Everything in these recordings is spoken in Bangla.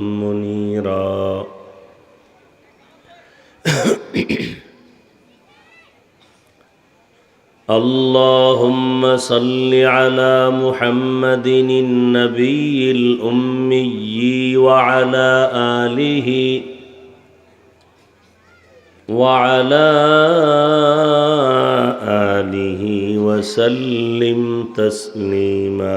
منيرا. اللهم صل على محمد النبي الأمي وعلى آله وعلى آله وسلم تسليما.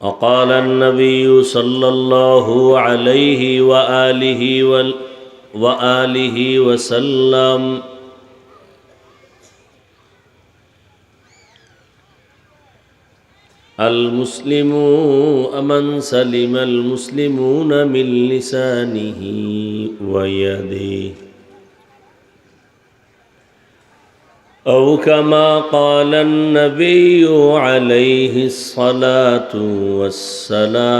وقال النبي صلى الله عليه وآله وآله وسلم المسلم من سلم المسلمون من لسانه ويده. أو كما قال النبي عليه الصلاة والسلام.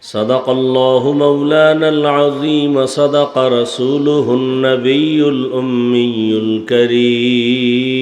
صدق الله مولانا العظيم صدق رسوله النبي الأمي الكريم.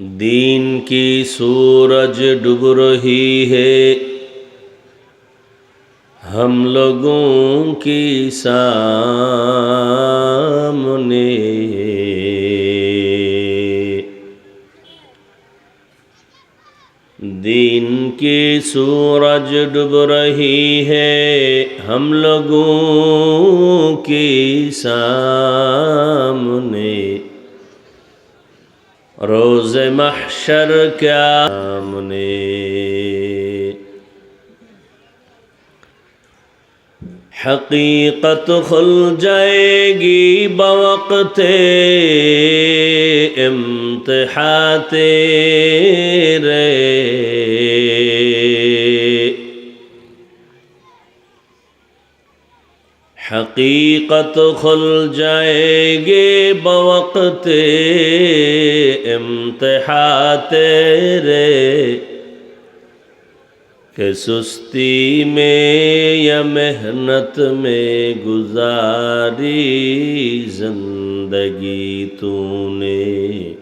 دین کی سورج ڈوب رہی ہے۔ ہم لوگوں کی سامنے۔ دین کی سورج ڈب رہی ہے۔ ہم لوگوں کی سامنے۔ روز محشر کیا سامنے حقیقت کھل جائے گی بوقت امتحاتے رے حقیقت کھل جائے گی بوقت امتحان تیرے کہ سستی میں یا محنت میں گزاری زندگی تو نے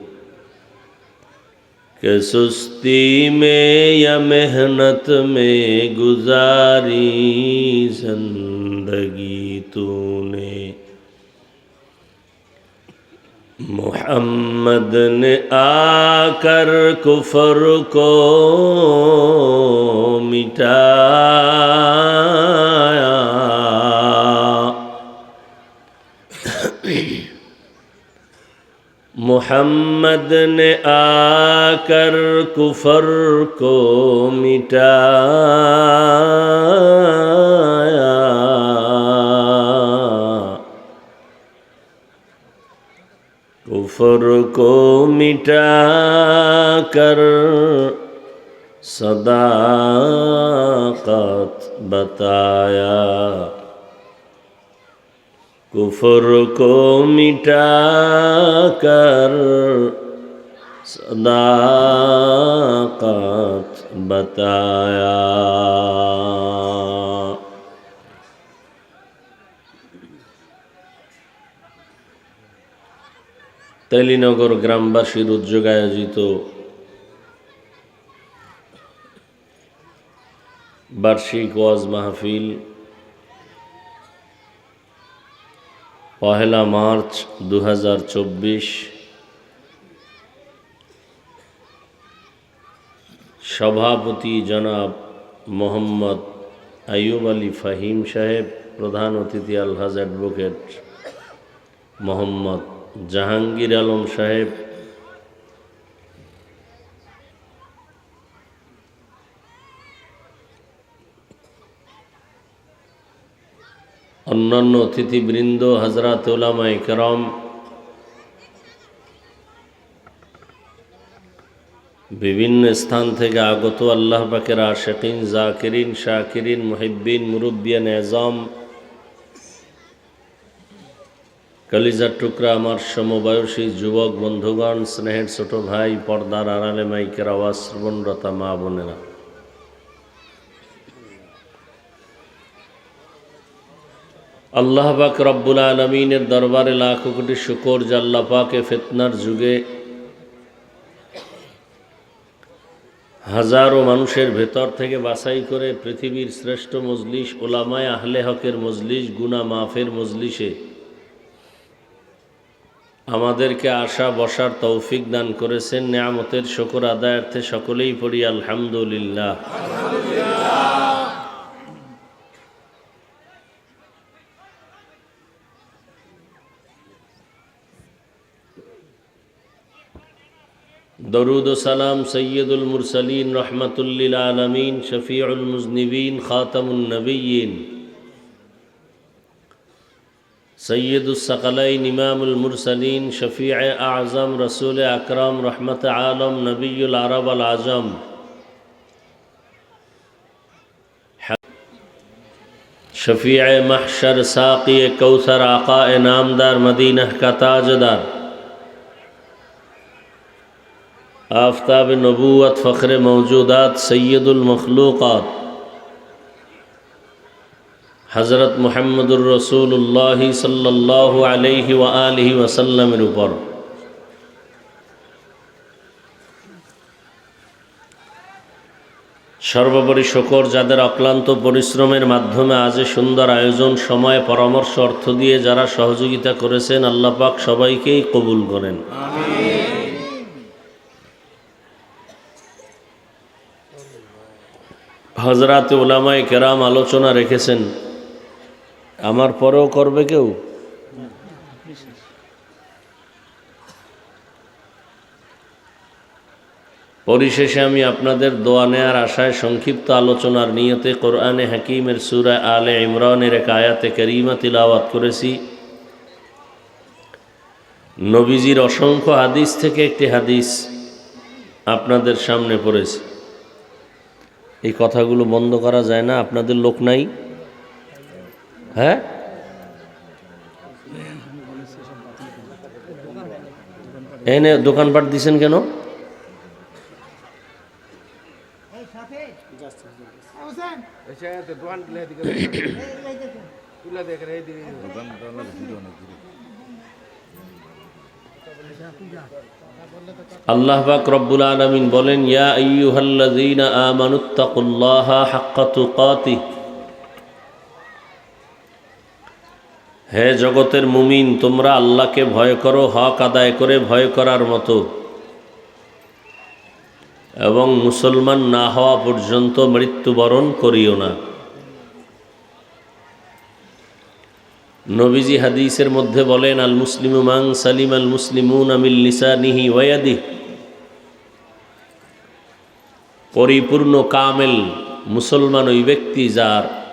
کہ سستی میں یا محنت میں گزاری زندگی تو نے محمد نے آ کر کفر کو مٹایا محمد نے آ کر کفر کو مٹایا کفر کو مٹا کر صداقت بتایا۔ کفر کو مٹا کر صداقت بتایا۔ তেলিনগর গ্রামবাসীর উদ্যোগে আয়োজিত বার্ষিক ওয়াজ মাহফিল, পহেলা মার্চ দু হাজার চব্বিশ, সভাপতি জনাব মোহাম্মদ আইয়ুব আলী ফাহিম সাহেব, প্রধান অতিথি আলহাজ অ্যাডভোকেট মোহাম্মদ জাহাঙ্গীর আলম সাহেব। অন্যান্য অতিথিবৃন্দ হজরত উলামা ইকরম বিভিন্ন স্থান থেকে আগত আল্লাহ পাকের আশেকিন, জাকিরিন, শাকিরিন, মুহিব্বিন, মুরব্বিয়ান, এজম কলিজার টুকরা আমার সমবয়সী যুবক, বন্ধুগণ, স্নেহের ছোট ভাই, পর্দার আড়ালে মাইকের আওয়াজ শ্রবণরতা মা বোনেরা। আল্লাহ পাক রব্বুল আলমিনের দরবারে লাখ কোটি শুকর জাল্লা পাকে ফেতনার যুগে হাজারো মানুষের ভেতর থেকে বাছাই করে পৃথিবীর শ্রেষ্ঠ মজলিস, ওলামায় আহলে হকের মজলিস গুনা মাফের মজলিসে আমাদেরকে আশা, বসার তৌফিক দান করেছেন। নিয়ামতের শকর আদায়ার্থে সকলেই পড়ি, আলহামদুলিল্লাহ। দরুদ সালাম সৈয়দুল মুরসলিন, রহমতুল্লিল আলমিন, শফিউল মুজনিবিন, খাতামুন নবীন سید الثقلین إمام المرسلین شفیع أعظم رسول اکرم رحمت عالم نبی العرب العظم. شفیع محشر ساقی کوثر آقا نامدار مدینہ کا تاجدار. آفتاب نبوت فخر موجودات سید المخلوقات. হজরত মোহাম্মদুর রসুল্লাহ সাল্লাহ আলহি ও আলহি ওয়াসাল্লামের উপর। সর্বোপরি শকর, যাদের অক্লান্ত পরিশ্রমের মাধ্যমে আজ সুন্দর আয়োজন, সময়, পরামর্শ, অর্থ দিয়ে যারা সহযোগিতা করেছেন আল্লাপাক সবাইকেই কবুল করেন। হজরাত ওলামায় কেরাম আলোচনা রেখেছেন। আমার পরেও করবে কেউ? পরিশেষে আমি আপনাদের দোয়া নেয়ার আশায় সংক্ষিপ্ত আলোচনার নিয়তে কোরআনে হাকিমের সুরা আলে ইমরানের এক আয়াতে করিমা তিলাওয়াত করেছি। নবীজির অসংখ্য হাদিস থেকে একটি হাদিস আপনাদের সামনে পড়েছে। এই কথাগুলো বন্ধ করা যায় না, আপনাদের লোক নাই। হ্যাঁ? এনে দোকানপাট দিছেন কেন? আল্লাহ পাক রব্বুল আলমিন বলেন, ইয়া আইয়ুহাল্লাযীনা আমানুত্তাকুল্লাহা হাক্কা তুকাতিহ। হে জগতের মুমিন, তোমরা আল্লাহকে ভয় করো, হক আদায় করে ভয় করার মতো। এবং মুসলমান না হওয়া পর্যন্ত মৃত্যুবরণ করিও না। নবীজি হাদিসের মধ্যে বলেন, আল মুসলিম মাং সালিম আল মুসলিমুন আমিল লিসানিহি ওয়াদি পরিপূর্ণ কামেল মুসলমান ওই ব্যক্তি যার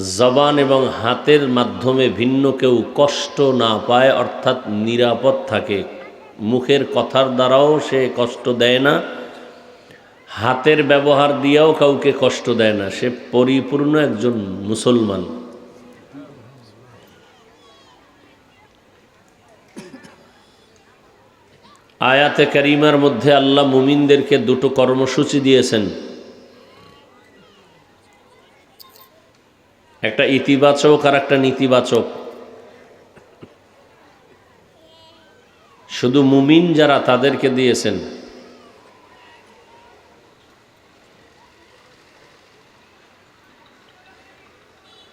জবান এবং হাতের মাধ্যমে ভিন্ন কেউ কষ্ট না পায়, অর্থাৎ নিরাপদ থাকে। মুখের কথার দ্বারাও সে কষ্ট দেয় না, হাতের ব্যবহার দিয়েও কাউকে কষ্ট দেয় না। সে পরিপূর্ণ একজন মুসলমান। আয়াতে করিমার মধ্যে আল্লাহ মুমিনদেরকে দুটো কর্মসূচি দিয়েছেন। একটা ইতিবাচক আর একটা নেতিবাচক। শুধু মুমিন যারা তাদেরকে দিয়েছেন।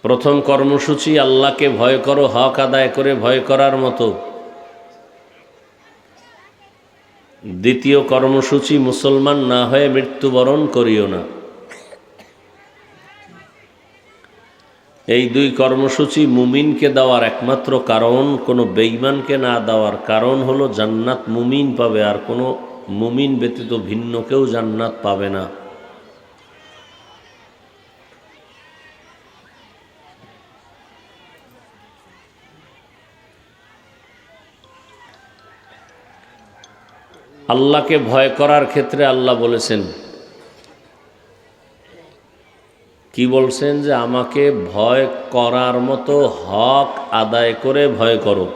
প্রথম কর্মসূচি, আল্লাহকে ভয় করো, হক আদায় করে ভয় করার মতো। দ্বিতীয় কর্মসূচি, মুসলমান না হয়ে মৃত্যুবরণ করিও না। এই দুই কর্মসূচি মুমিনকে দেওয়ার একমাত্র কারণ, কোনো বেইমানকে না দেওয়ার কারণ হলো জান্নাত মুমিন পাবে আর কোনো মুমিন ব্যতীত ভিন্ন কেউ জান্নাত পাবে না। আল্লাহকে ভয় করার ক্ষেত্রে আল্লাহ বলেছেন কি বলছেন যে আমাকে ভয় করার মতো হক আদায় করে ভয় করো।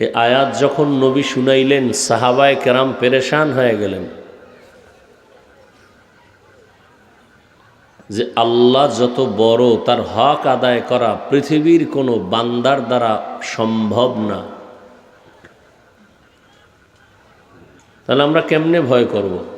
এ আয়াত যখন নবী শুনাইলেন, সাহাবায় কেরাম পেরেশান হয়ে গেলেন। যে আল্লাহ যত বড় তার হক আদায় করা পৃথিবীর কোনো বান্দার দ্বারা সম্ভব না। তাহলে আমরা কেমনে ভয় করব?